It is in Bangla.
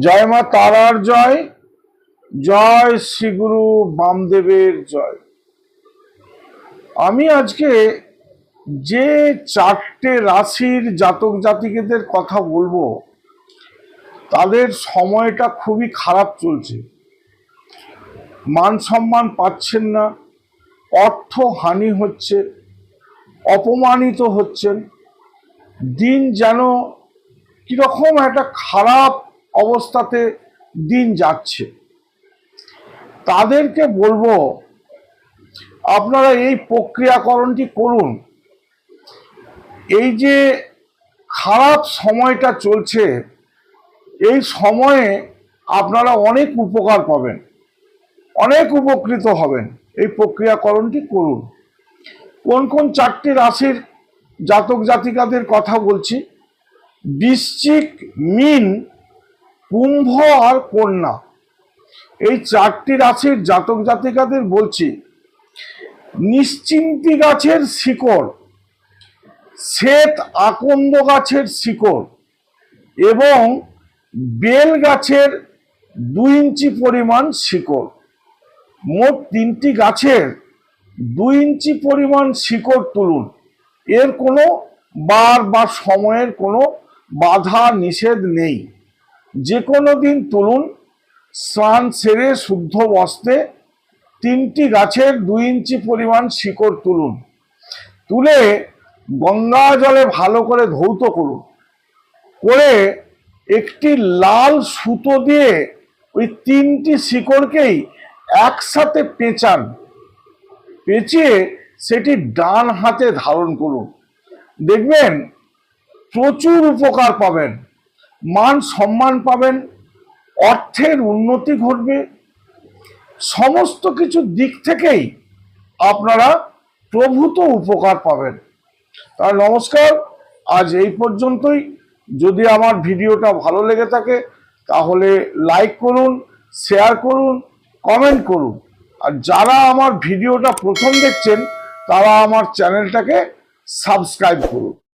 জয় মা তারার জয় জয় শ্রীগুরু বামদেবের জয়। আমি আজকে যে চারটে রাশির জাতক জাতিকেদের কথা বলব, তাদের সময়টা খুবই খারাপ চলছে। মান সম্মান পাচ্ছেন না, অর্থ হানি হচ্ছে, অপমানিত হচ্ছেন। দিন যেন কীরকম একটা খারাপ অবস্থাতে দিন যাচ্ছে। তাদেরকে বলব, আপনারা এই প্রক্রিয়াকরণটি করুন। এই যে খারাপ সময়টা চলছে, এই সময়ে আপনারা অনেক উপকার পাবেন, অনেক উপকৃত হবেন। এই প্রক্রিয়াকরণটি করুন। কোন কোন চারটি রাশির জাতক জাতিকাদের কথা বলছি, বৃশ্চিক, মিন কুম্ভ আর কন্যা। এই চারটি রাশির জাতক জাতিকাদের বলছি, নিশ্চিন্তি গাছের শিকড়, শ্বেত আকন্দ গাছের শিকড় এবং বেল গাছের দুই ইঞ্চি পরিমাণ শিকড়। মোট তিনটি গাছের দুই ইঞ্চি পরিমাণ শিকড় তুলুন। এর কোনো বার বা সময়ের কোনো বাধা নিষেধ নেই। যে কোনো দিন তুলুন, স্নান সেরে শুদ্ধ বস্তে তিনটি গাছের দুই ইঞ্চি পরিমাণ শিকড় তুলুন। তুলে গঙ্গা জলে ভালো করে ধৌত করুন। করে একটি লাল সুতো দিয়ে ওই তিনটি শিকড়কেই একসাথে পেঁচান। পেঁচিয়ে সেটি ডান হাতে ধারণ করুন। দেখবেন প্রচুর উপকার পাবেন। মান সম্মান পাবেন, অর্থের উন্নতি ঘটবে। সমস্ত কিছু দিক থেকেই আপনারা প্রভূত উপকার পাবেন। তার নমস্কার, আজ এই পর্যন্তই। যদি আমার ভিডিওটা ভালো লেগে থাকে, তাহলে লাইক করুন শেয়ার করুন কমেন্ট করুন। আর যারা আমার ভিডিওটা প্রথম দেখছেন, তারা আমার চ্যানেলটাকে সাবস্ক্রাইব করুন।